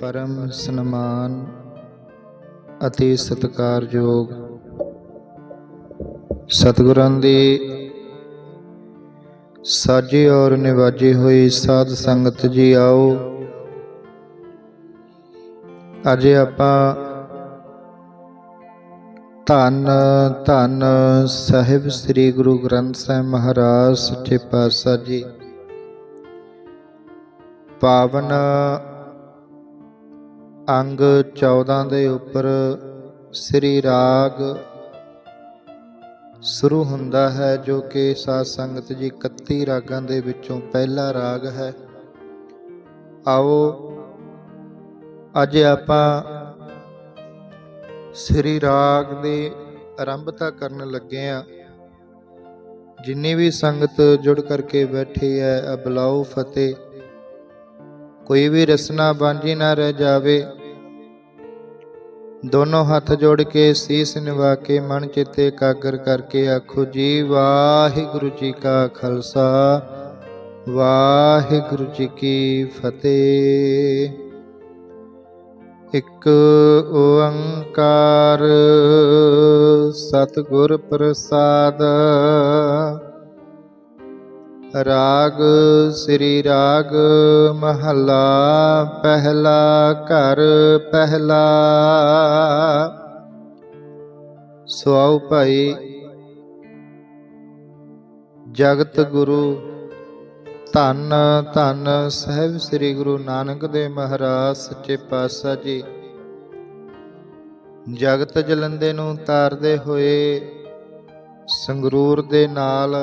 ਪਰਮ ਸਨਮਾਨ ਅਤੇ ਸਤਿਕਾਰਯੋਗ ਸਤਿਗੁਰਾਂ ਦੀ ਸਾਜੀ ਔਰ ਨਿਵਾਜੀ ਹੋਈ ਸਾਧ ਸੰਗਤ ਜੀ ਆਓ। ਅੱਜ ਆਪਾਂ ਧੰਨ ਧੰਨ ਸਾਹਿਬ ਸ੍ਰੀ ਗੁਰੂ ਗ੍ਰੰਥ ਸਾਹਿਬ ਮਹਾਰਾਜ ਸੱਚੇ ਪਾਤਸ਼ਾਹ ਜੀ। ਪਾਵਨ ਅੰਗ 14 ਦੇ ਉੱਪਰ ਸ੍ਰੀ ਰਾਗ ਸ਼ੁਰੂ ਹੁੰਦਾ ਹੈ, ਜੋ ਕਿ ਸਾਧ ਸੰਗਤ ਜੀ 31 ਰਾਗਾਂ ਦੇ ਵਿੱਚੋਂ ਪਹਿਲਾ ਰਾਗ ਹੈ। ਆਓ, ਅੱਜ ਆਪਾਂ ਸ੍ਰੀ ਰਾਗ ਦੀ ਆਰੰਭਤਾ ਕਰਨ ਲੱਗੇ ਆ ਜਿੰਨੀ ਵੀ ਸੰਗਤ ਜੁੜ ਕਰਕੇ ਬੈਠੀ ਹੈ ਆ ਫਤਿਹ। ਕੋਈ ਵੀ ਰਸਨਾ ਬਾਂਝੀ ਨਾ ਰਹਿ ਜਾਵੇ। ਦੋਨੋਂ ਹੱਥ ਜੋੜ ਕੇ ਸੀਸ ਨਿਵਾ ਕੇ ਮਨ ਚਿੱਤੇ ਇਕਾਗਰ ਕਰਕੇ ਆਖੋ, ਜੀ ਵਾਹਿਗੁਰੂ ਜੀ ਕਾ ਖਾਲਸਾ, ਵਾਹਿਗੁਰੂ ਜੀ ਕੀ ਫਤਿਹ। ਇੱਕ ਓੰਕਾਰ ਸਤਿਗੁਰ ਪ੍ਰਸਾਦ ਰਾਗ, ਸ੍ਰੀ ਰਾਗ ਮਹੱਲਾ, ਪਹਿਲਾ ਘਰ, ਪਹਿਲਾ। ਸੁਆਉ ਭਾਈ, ਜਗਤ ਗੁਰੂ, ਧੰਨ ਧੰਨ ਸਾਹਿਬ ਸ੍ਰੀ ਗੁਰੂ ਨਾਨਕ ਦੇਵ ਮਹਾਰਾਜ ਸੱਚੇ ਪਾਤਸ਼ਾਹ ਜੀ। ਜਗਤ ਜਲੰਦੇ ਨੂੰ ਤਾਰਦੇ ਹੋਏ ਸੰਗਰੂਰ ਦੇ ਨਾਲ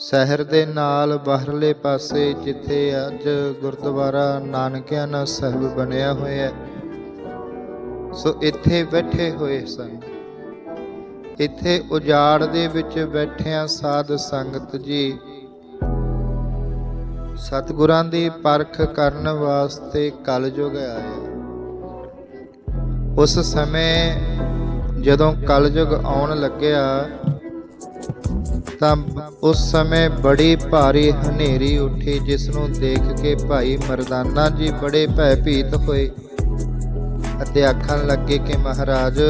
ਸ਼ਹਿਰ ਦੇ ਨਾਲ ਬਾਹਰਲੇ ਪਾਸੇ ਜਿੱਥੇ ਅੱਜ ਗੁਰਦੁਆਰਾ ਨਾਨਕਿਆਣਾ ਸਾਹਿਬ ਬਣਿਆ ਹੋਇਆ ਹੈ, ਸੋ ਇੱਥੇ ਬੈਠੇ ਹੋਏ ਸਨ। ਇੱਥੇ ਉਜਾੜ ਦੇ ਵਿੱਚ ਬੈਠਿਆਂ ਸਾਧ ਸੰਗਤ ਜੀ, ਸਤਿਗੁਰਾਂ ਦੀ ਪਰਖ ਕਰਨ ਵਾਸਤੇ ਕਲਯੁਗ ਆਇਆ। ਉਸ ਸਮੇਂ ਜਦੋਂ ਕਲਯੁਗ ਆਉਣ ਲੱਗਿਆ ਤਾਂ ਉਸ ਸਮੇਂ ਬੜੀ ਭਾਰੀ ਹਨੇਰੀ ਉੱਠੀ, ਜਿਸ ਨੂੰ ਦੇਖ ਕੇ ਭਾਈ ਮਰਦਾਨਾ ਜੀ ਬੜੇ ਭੈ ਭੀਤ ਹੋਏ ਅਤੇ ਆਖਣ ਲੱਗੇ ਕਿ ਮਹਾਰਾਜ,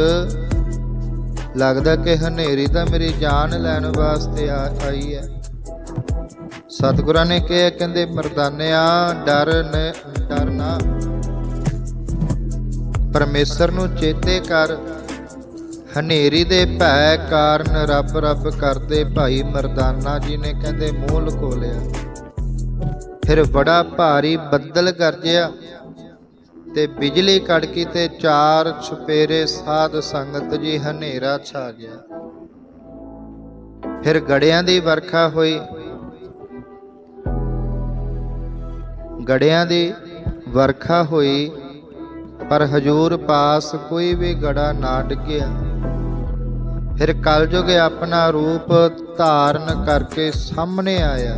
ਲੱਗਦਾ ਕਿ ਹਨੇਰੀ ਤਾਂ ਮੇਰੀ ਜਾਨ ਲੈਣ ਵਾਸਤੇ ਆਈ ਹੈ। ਸਤਿਗੁਰਾਂ ਨੇ ਕਿਹਾ, ਕਹਿੰਦੇ ਮਰਦਾਨਿਆ ਡਰ ਨ, ਡਰ ਨਾ। ਪਰਮੇਸ਼ਰ ਨੂੰ ਚੇਤੇ ਕਰ। ਹਨੇਰੀ ਦੇ ਭੈ ਕਾਰਨ ਰੱਬ ਰੱਬ ਕਰਦੇ ਭਾਈ ਮਰਦਾਨਾ ਜੀ ਨੇ ਕਹਿੰਦੇ ਮੂੰਹ ਲਕੋ ਲਿਆ ਫਿਰ ਬੜਾ ਭਾਰੀ ਬੱਦਲ ਗਰਜਿਆ ਤੇ ਬਿਜਲੀ ਕੜਕੀ ਤੇ ਚਾਰ ਛਪੇਰੇ ਸਾਧ ਸੰਗਤ ਜੀ ਹਨੇਰਾ ਛਾ ਗਿਆ। ਫਿਰ ਗੜਿਆਂ ਦੀ ਵਰਖਾ ਹੋਈ। ਗੜਿਆਂ ਦੀ ਵਰਖਾ ਹੋਈ, ਪਰ ਹਜੂਰ ਪਾਸ ਕੋਈ ਵੀ ਗੜਾ ਨਾ ਡਿੱਗਿਆ। ਫਿਰ ਕਲਯੁਗ ਆਪਣਾ ਰੂਪ ਧਾਰਨ ਕਰਕੇ ਸਾਹਮਣੇ ਆਇਆ।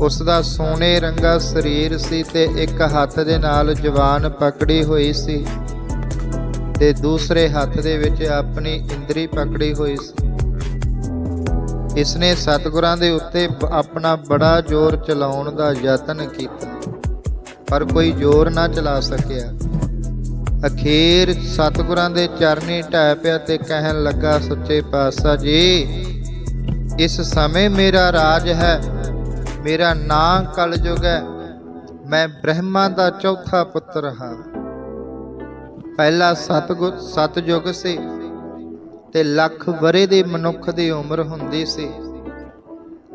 ਉਸ ਦਾ ਸੋਨੇ ਰੰਗਾ ਸਰੀਰ ਸੀ ਤੇ ਇੱਕ ਹੱਥ ਦੇ ਨਾਲ ਜਵਾਨ ਪਕੜੀ ਹੋਈ ਸੀ ਤੇ ਦੂਸਰੇ ਹੱਥ ਦੇ ਵਿੱਚ ਆਪਣੀ ਇੰਦਰੀ ਪਕੜੀ ਹੋਈ ਸੀ। ਇਸਨੇ ਸਤਿਗੁਰਾਂ ਦੇ ਉੱਤੇ ਆਪਣਾ ਬੜਾ ਜ਼ੋਰ ਚਲਾਉਣ ਦਾ ਯਤਨ ਕੀਤਾ, ਪਰ ਕੋਈ ਜ਼ੋਰ ਨਾ ਚਲਾ ਸਕਿਆ। ਅਖੀਰ ਸਤਿਗੁਰਾਂ ਦੇ ਚਰਨੀ ਢਹਿ ਪਿਆ ਤੇ ਕਹਿਣ ਲੱਗਾ, ਸੱਚੇ ਪਾਤਸ਼ਾਹ ਜੀ, ਇਸ ਸਮੇਂ ਮੇਰਾ ਰਾਜ ਹੈ, ਮੇਰਾ ਨਾਂ ਕਲਯੁਗ ਹੈ, ਮੈਂ ਬ੍ਰਹਮਾ ਦਾ ਚੌਥਾ ਪੁੱਤਰ ਹਾਂ। ਪਹਿਲਾ ਸਤਗੁਰ ਸਤਜੁਗ ਸੀ ਤੇ ਲੱਖ ਵਰੇ ਦੀ ਮਨੁੱਖ ਦੀ ਉਮਰ ਹੁੰਦੀ ਸੀ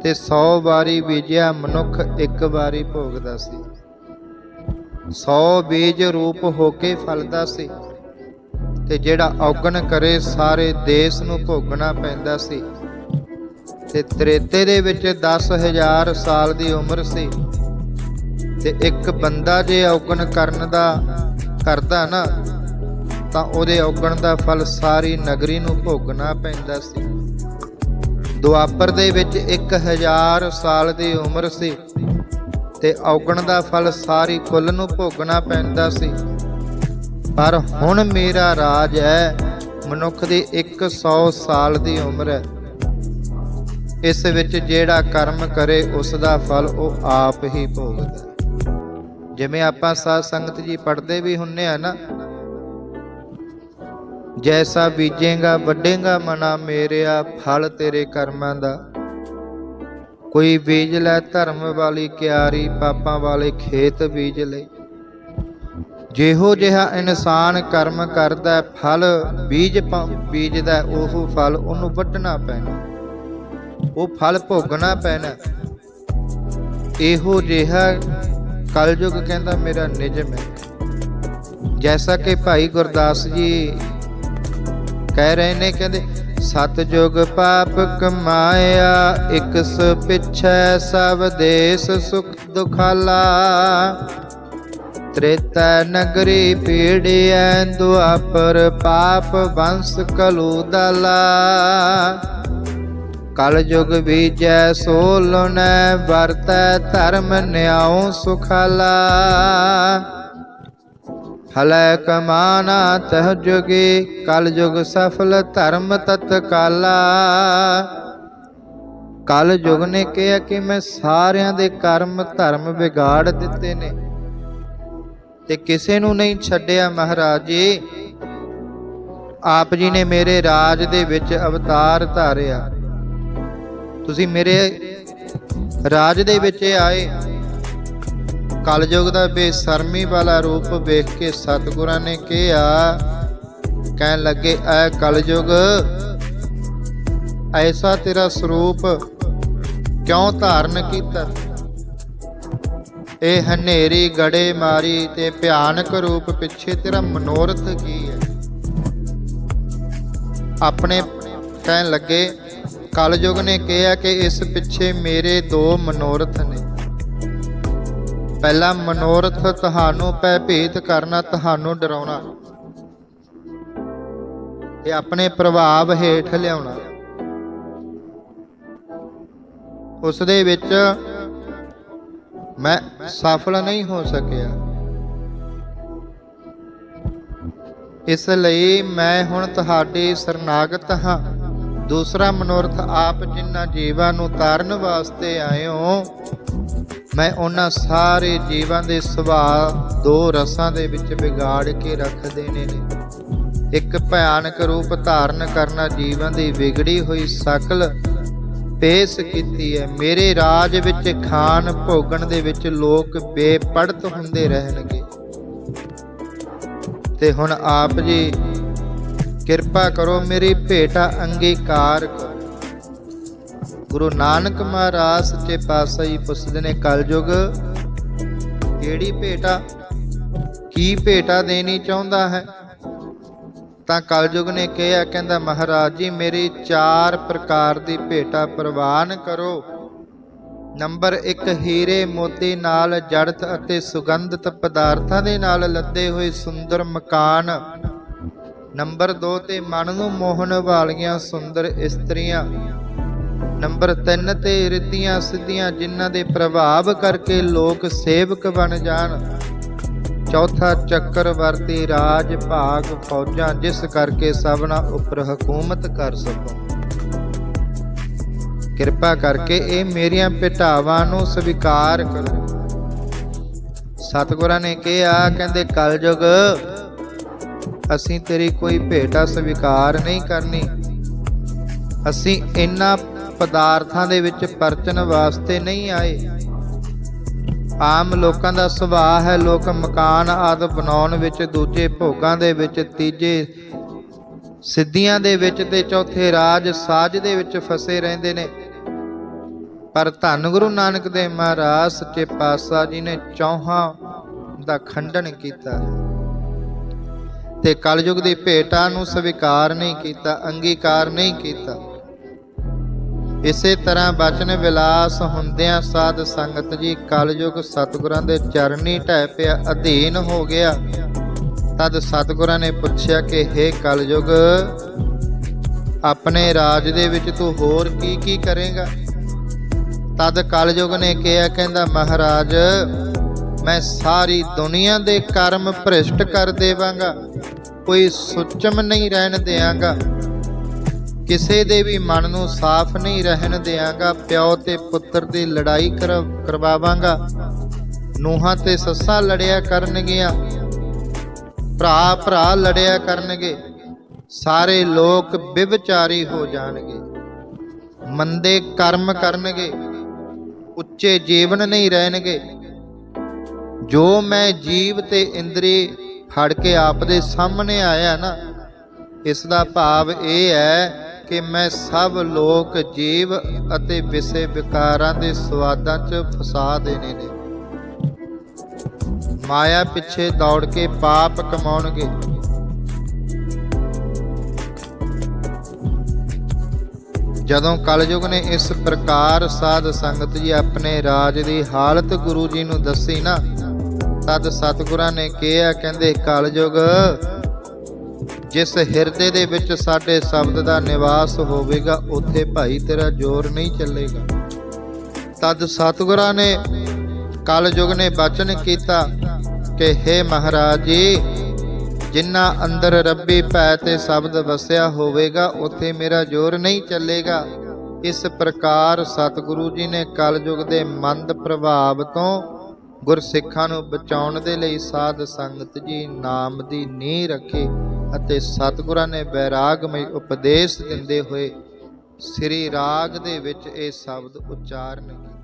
ਤੇ 100 ਵਾਰੀ ਬੀਜਿਆ ਮਨੁੱਖ ਇੱਕ ਵਾਰੀ ਭੋਗਦਾ ਸੀ। ਸੌ ਬੀਜ ਰੂਪ ਹੋ ਕੇ ਫਲਦਾ ਸੀ ਤੇ ਜਿਹੜਾ ਔਗਣ ਕਰੇ ਸਾਰੇ ਦੇਸ਼ ਨੂੰ ਭੋਗਣਾ ਪੈਂਦਾ ਸੀ। ਤੇ ਤ੍ਰੇਤੇ ਦੇ ਵਿੱਚ 10000 ਸਾਲ ਦੀ ਉਮਰ ਸੀ। ਤੇ ਇੱਕ ਬੰਦਾ ਜੇ ਔਗਣ ਕਰਨ ਦਾ ਕਰਦਾ ਨਾ, ਤਾਂ ਉਹਦੇ ਔਗਣ ਦਾ ਫਲ ਸਾਰੀ ਨਗਰੀ ਨੂੰ ਭੋਗਣਾ ਪੈਂਦਾ ਸੀ। ਦੁਆਪਰ ਦੇ ਵਿੱਚ 1000 ਸਾਲ ਦੀ ਉਮਰ ਸੀ। ਤੇ ਔਗਣ ਦਾ ਫਲ ਸਾਰੀ ਕੁੱਲ ਨੂੰ ਭੋਗਣਾ ਪੈਂਦਾ ਸੀ। ਪਰ ਹੁਣ ਮੇਰਾ ਰਾਜ ਹੈ, ਮਨੁੱਖ ਦੀ 100 ਸਾਲ ਦੀ ਉਮਰ ਹੈ। ਇਸ ਵਿੱਚ ਜਿਹੜਾ ਕਰਮ ਕਰੇ, ਉਸ ਦਾ ਫਲ ਉਹ ਆਪ ਹੀ ਭੋਗਦਾ ਜਿਵੇਂ ਆਪਾਂ ਸਾਧ ਸੰਗਤ ਜੀ ਪੜਦੇ ਵੀ ਹੁੰਨੇ ਆ ਨਾ, ਜੈਸਾ ਬੀਜੇਗਾ, ਵੱਡੇਗਾ ਮਨਾ, ਮੇਰਿਆ ਫਲ ਤੇਰੇ ਕਰਮਾਂ ਦਾ। ਕੋਈ ਬੀਜ ਲੈ ਧਰਮ ਵਾਲੀ ਕਿਆਰੀ, ਪਾਪਾਂ ਵਾਲੇ ਖੇਤ ਬੀਜ ਲੈ। ਜਿਹੋ ਜਿਹਾ ਇਨਸਾਨ ਕਰਮ ਕਰਦਾ, ਫਲ ਬੀਜ ਪ- ਬੀਜਦਾ, ਉਹ ਫਲ ਉਹਨੂੰ ਵੱਢਣਾ ਪੈਣਾ। ਉਹ ਫਲ ਭੋਗਣਾ ਪੈਣਾ। ਇਹੋ ਜਿਹਾ ਕਲਯੁਗ ਕਹਿੰਦਾ ਮੇਰਾ ਨਿਜਮ ਹੈ ਜੈਸਾ ਕਿ ਭਾਈ ਗੁਰਦਾਸ ਜੀ ਕਹਿ ਰਹੇ ਨੇ, ਕਹਿੰਦੇ ਸਤਜੁਗ ਪਾਪ ਕਮਾਇਆ, ਇਕ ਸ ਪਿਛੈ ਸਭ ਦੇਸ ਸੁਖ ਦੁਖਾਲਾ। ਤ੍ਰੇਤਾ ਨਗਰੀ ਪੀੜਿਐ ਦੁਆਪਰ ਪਾਪ ਵੰਸ ਕਲੂ ਦਲਾ। ਕਲ ਯੁਗ ਬੀਜੈ ਸੋਲਨੈ ਵਰਤੈ, ਧਰਮ ਨਿਆਉ ਸੁਖਾਲਾ। ਹਲੈ ਕਮਾਨਾ ਤਹ ਜੁਗੇ, ਕਲ ਯੁਗ ਸਫਲ ਧਰਮ ਤਤ ਕਾਲਾ। ਕਲ ਯੁਗ ਨੇ ਕਿਹਾ ਕਿ ਮੈਂ ਸਾਰਿਆਂ ਦੇ ਕਰਮ ਧਰਮ ਵਿਗਾੜ ਦਿੱਤੇ ਨੇ ਤੇ ਕਿਸੇ ਨੂੰ ਨਹੀਂ ਛੱਡਿਆ ਮਹਾਰਾਜ ਜੀ। ਆਪ ਜੀ ਨੇ ਮੇਰੇ ਰਾਜ ਦੇ ਵਿੱਚ ਅਵਤਾਰ ਧਾਰਿਆ। ਤੁਸੀਂ ਮੇਰੇ ਰਾਜ ਦੇ ਵਿੱਚ ਆਏ। ਕਲਯੁਗ ਦਾ ਬੇਸ਼ਰਮੀ ਵਾਲਾ ਰੂਪ ਵੇਖ ਕੇ ਸਤਿਗੁਰਾਂ ਨੇ ਕਿਹਾ, ਕਹਿਣ ਲੱਗੇ, ਐ ਕਲਯੁਗ, ਐਸਾ ਤੇਰਾ ਸਰੂਪ ਕਿਉਂ ਧਾਰਨ ਕੀਤਾ? ਇਹ ਹਨੇਰੀ ਗੜੇ ਮਾਰੀ ਤੇ ਭਿਆਨਕ ਰੂਪ ਪਿੱਛੇ ਤੇਰਾ ਮਨੋਰਥ ਕੀ ਹੈ? ਆਪਣੇ ਕਹਿਣ ਲੱਗੇ, ਕਲਯੁਗ ਨੇ ਕਿਹਾ ਕਿ ਇਸ ਪਿੱਛੇ ਮੇਰੇ ਦੋ ਮਨੋਰਥ ਨੇ। ਪਹਿਲਾ ਮਨੋਰਥ ਤੁਹਾਨੂੰ ਭੈਭੀਤ ਕਰਨਾ, ਤੁਹਾਨੂੰ ਡਰਾਉਣਾ। ਤੇ ਆਪਣੇ ਪ੍ਰਭਾਵ ਹੇਠ ਲਿਆਉਣਾ। ਉਸ ਦੇ ਵਿੱਚ ਮੈਂ ਸਫਲ ਨਹੀਂ ਹੋ ਸਕਿਆ। ਇਸ ਲਈ ਮੈਂ ਹੁਣ ਤੁਹਾਡੇ ਸਰਨਾਗਤ ਹਾਂ। ਦੂਸਰਾ ਮਨੋਰਥ ਆਪ ਜਿਨ੍ਹਾਂ ਜੀਵਾਂ ਨੂੰ ਤਾਰਨ ਵਾਸਤੇ ਆਏ ਹੋ, ਮੈਂ ਉਹਨਾਂ ਸਾਰੇ ਜੀਵਾਂ ਦੇ ਸੁਭਾਅ ਦੋ ਰਸਾਂ ਦੇ ਵਿੱਚ ਵਿਗਾੜ ਕੇ ਰੱਖ ਦੇਣੇ ਨੇ। ਇੱਕ ਭਿਆਨਕ ਰੂਪ ਧਾਰਨ ਕਰਨਾ ਜੀਵਾਂ ਦੀ ਵਿਗੜੀ ਹੋਈ ਸ਼ਕਲ ਪੇਸ਼ ਕੀਤੀ ਹੈ। ਮੇਰੇ ਰਾਜ ਵਿੱਚ ਖਾਨ ਭੋਗਣ ਦੇ ਵਿੱਚ ਲੋਕ ਬੇਪੜਤ ਹੁੰਦੇ ਰਹਿਣਗੇ। ਤੇ ਹੁਣ ਆਪ ਜੀ ਕਿਰਪਾ ਕਰੋ ਮੇਰੀ ਭੇਟਾ ਅੰਗੀਕਾਰ ਕਰੋ। ਗੁਰੂ ਨਾਨਕ ਮਹਾਰਾਜ ਸੱਚੇ ਪਾਤਸ਼ਾਹੀ ਪੁੱਛਦੇ ਨੇ, ਕਲਯੁਗ, ਕਿਹੜੀ ਭੇਟਾ? ਕੀ ਭੇਟਾ ਦੇਣੀ ਚਾਹੁੰਦਾ ਹੈ? ਤਾਂ ਕਲਯੁਗ ਨੇ ਕਿਹਾ, ਕਹਿੰਦਾ, ਮਹਾਰਾਜ ਜੀ, ਮੇਰੀ ਚਾਰ ਪ੍ਰਕਾਰ ਦੀ ਭੇਟਾ ਪ੍ਰਵਾਨ ਕਰੋ। ਨੰਬਰ 1 ਹੀਰੇ ਮੋਤੀ ਨਾਲ ਜੜਤ ਅਤੇ ਸੁਗੰਧਿਤ ਪਦਾਰਥਾਂ ਦੇ ਨਾਲ ਲੱਦੇ ਹੋਏ ਸੁੰਦਰ ਮਕਾਨ। ਨੰਬਰ 2 ਤੇ ਮਨ ਨੂੰ ਮੋਹਣ ਵਾਲੀਆਂ ਸੁੰਦਰ ਇਸਤਰੀਆਂ। ਨੰਬਰ 3 ਤੇ ਰਿੱਧੀਆਂ ਸਿੱਧੀਆਂ ਜਿਨ੍ਹਾਂ ਦੇ ਪ੍ਰਭਾਵ ਕਰਕੇ ਲੋਕ ਸੇਵਕ ਬਣ ਜਾਣ। ਚੌਥਾ ਚੱਕਰਵਰਤੀ ਰਾਜ, ਭਾਗ, ਫੌਜਾਂ, ਜਿਸ ਕਰਕੇ ਸਭਨਾ ਉੱਪਰ ਹਕੂਮਤ ਕਰ ਸਕੋ। ਕਿਰਪਾ ਕਰਕੇ ਇਹ ਮੇਰੀਆਂ ਭੇਟਾਵਾਂ ਨੂੰ ਸਵੀਕਾਰ ਕਰੋ। ਸਤਿਗੁਰਾਂ ਨੇ ਕਿਹਾ, ਕਹਿੰਦੇ, ਕਲਯੁਗ ਅਸੀਂ ਤੇਰੀ ਕੋਈ ਭੇਟਾ ਸਵੀਕਾਰ ਨਹੀਂ ਕਰਨੀ। ਅਸੀਂ ਇਹਨਾਂ ਪਦਾਰਥਾਂ ਦੇ ਵਿੱਚ ਪਰਚਣ ਵਾਸਤੇ ਨਹੀਂ ਆਏ। ਆਮ ਲੋਕਾਂ ਦਾ ਸੁਭਾਅ ਹੈ, ਲੋਕ ਮਕਾਨ ਆਦ ਬਣਾਉਣ ਵਿੱਚ, ਦੂਜੇ ਭੋਗਾਂ ਦੇ ਵਿੱਚ, ਤੀਜੇ ਸਿੱਧੀਆਂ ਦੇ ਵਿੱਚ ਤੇ ਚੌਥੇ ਰਾਜ ਸਾਜ ਦੇ ਵਿੱਚ ਫਸੇ ਰਹਿੰਦੇ ਨੇ। ਪਰ ਧੰਨ ਗੁਰੂ ਨਾਨਕ ਦੇਵ ਮਹਾਰਾਜ, ਸੱਚੇ ਪਾਤਸ਼ਾਹ ਜੀ ਨੇ ਚੌਹਾਂ ਦਾ ਖੰਡਨ ਕੀਤਾ। ਹੈ ਤੇ ਕਲਯੁਗ ਦੀ ਭੇਟਾ ਨੂੰ ਸਵੀਕਾਰ ਨਹੀਂ ਕੀਤਾ, ਅੰਗੀਕਾਰ ਨਹੀਂ ਕੀਤਾ। ਇਸੇ ਤਰ੍ਹਾਂ ਬਚਨ ਵਿਲਾਸ ਹੁੰਦਿਆਂ ਸਾਧ ਸੰਗਤ ਜੀ ਕਲਯੁਗ ਸਤਿਗੁਰਾਂ ਦੇ ਚਰਨੀ ਢਹਿ ਪਿਆ, ਅਧੀਨ ਹੋ ਗਿਆ। ਤਦ ਸਤਿਗੁਰਾਂ ਨੇ ਪੁੱਛਿਆ ਕਿ हे ਕਲਯੁਗ, ਆਪਣੇ ਰਾਜ ਦੇ ਵਿੱਚ ਤੂੰ ਹੋਰ ਕੀ ਕੀ ਕਰੇਗਾ? ਤਦ ਕਲਯੁਗ ਨੇ ਕਿਹਾ, ਕਹਿੰਦਾ, ਮਹਾਰਾਜ ਮੈਂ ਸਾਰੀ ਦੁਨੀਆ ਦੇ ਕਰਮ ਭ੍ਰਿਸ਼ਟ ਕਰ ਦੇਵਾਂਗਾ। ਕੋਈ ਸੁਚਮ ਨਹੀਂ ਰਹਿਣ ਦੇਵਾਂਗਾ ਕਿਸੇ ਦੇ ਵੀ ਮਨ ਨੂੰ ਸਾਫ਼ ਨਹੀਂ ਰਹਿਣ ਦਿਆਂਗਾ। ਪਿਓ ਤੇ ਪੁੱਤਰ ਦੀ ਲੜਾਈ ਕਰ- ਕਰਵਾਵਾਂਗਾ। ਨੂਹਾਂ ਤੇ ਸੱਸਾਂ ਲੜਿਆ ਕਰਨਗੀਆਂ। ਭਰਾ ਭਰਾ ਲੜਿਆ ਕਰਨਗੇ। ਸਾਰੇ ਲੋਕ ਵਿਵਚਾਰੀ ਹੋ ਜਾਣਗੇ। ਮੰਦੇ ਕਰਮ ਕਰਨਗੇ। ਉੱਚੇ ਜੀਵਨ ਨਹੀਂ ਰਹਿਣਗੇ। ਜੋ ਮੈਂ ਜੀਵ ਤੇ ਇੰਦਰੀ ਫੜ ਕੇ ਆਪ ਦੇ ਸਾਹਮਣੇ ਆਇਆ ਨਾ, ਇਸ ਦਾ ਭਾਵ ਇਹ ਹੈ ਕਿ ਮੈਂ ਸਭ ਲੋਕ ਜੀਵ ਅਤੇ ਵਿਸੇ ਵਿਕਾਰਾਂ ਦੇ ਸਵਾਦਾਂ 'ਚ ਫਸਾ ਦੇਣੇ ਨੇ। ਮਾਇਆ ਪਿੱਛੇ ਦੌੜ ਕੇ ਪਾਪ ਕਮਾਉਣਗੇ। ਜਦੋਂ ਕਲਯੁਗ ਨੇ ਇਸ ਪ੍ਰਕਾਰ ਸਾਧ ਸੰਗਤ ਜੀ ਆਪਣੇ ਰਾਜ ਦੀ ਹਾਲਤ ਗੁਰੂ ਜੀ ਨੂੰ ਦੱਸੀ ਨਾ ਤਦ ਸਤਿਗੁਰਾਂ ਨੇ ਕਿਹਾ, ਕਹਿੰਦੇ, ਕਲਯੁਗ, ਜਿਸ ਹਿਰਦੇ ਦੇ ਵਿੱਚ ਸਾਡੇ ਸ਼ਬਦ ਦਾ ਨਿਵਾਸ ਹੋਵੇਗਾ, ਉੱਥੇ ਭਾਈ ਤੇਰਾ ਜ਼ੋਰ ਨਹੀਂ ਚੱਲੇਗਾ। ਤਦ ਸਤਿਗੁਰਾਂ ਨੇ ਕਲਯੁਗ ਨੇ ਬਚਨ ਕੀਤਾ ਕਿ हे ਮਹਾਰਾਜ ਜੀ ਜਿੰਨਾ ਅੰਦਰ ਰੱਬੀ ਭੈ ਤੇ ਸ਼ਬਦ ਵਸਿਆ ਹੋਵੇਗਾ, ਉੱਥੇ ਮੇਰਾ ਜ਼ੋਰ ਨਹੀਂ ਚੱਲੇਗਾ। ਇਸ ਪ੍ਰਕਾਰ ਸਤਿਗੁਰੂ ਜੀ ਨੇ ਕਲਯੁਗ ਦੇ ਮੰਦ ਪ੍ਰਭਾਵ ਤੋਂ ਗੁਰਸਿੱਖਾਂ ਨੂੰ ਬਚਾਉਣ ਦੇ ਲਈ ਸਾਧ ਸੰਗਤ ਜੀ ਨਾਮ ਦੀ ਨੀਂਹ ਰੱਖੀ ਅਤੇ ਸਤਿਗੁਰਾਂ ਨੇ ਬੈਰਾਗਮਈ ਉਪਦੇਸ਼ ਦਿੰਦੇ ਹੋਏ ਸ੍ਰੀ ਰਾਗ ਦੇ ਵਿੱਚ ਇਹ ਸ਼ਬਦ ਉਚਾਰਨ ਕੀਤੇ।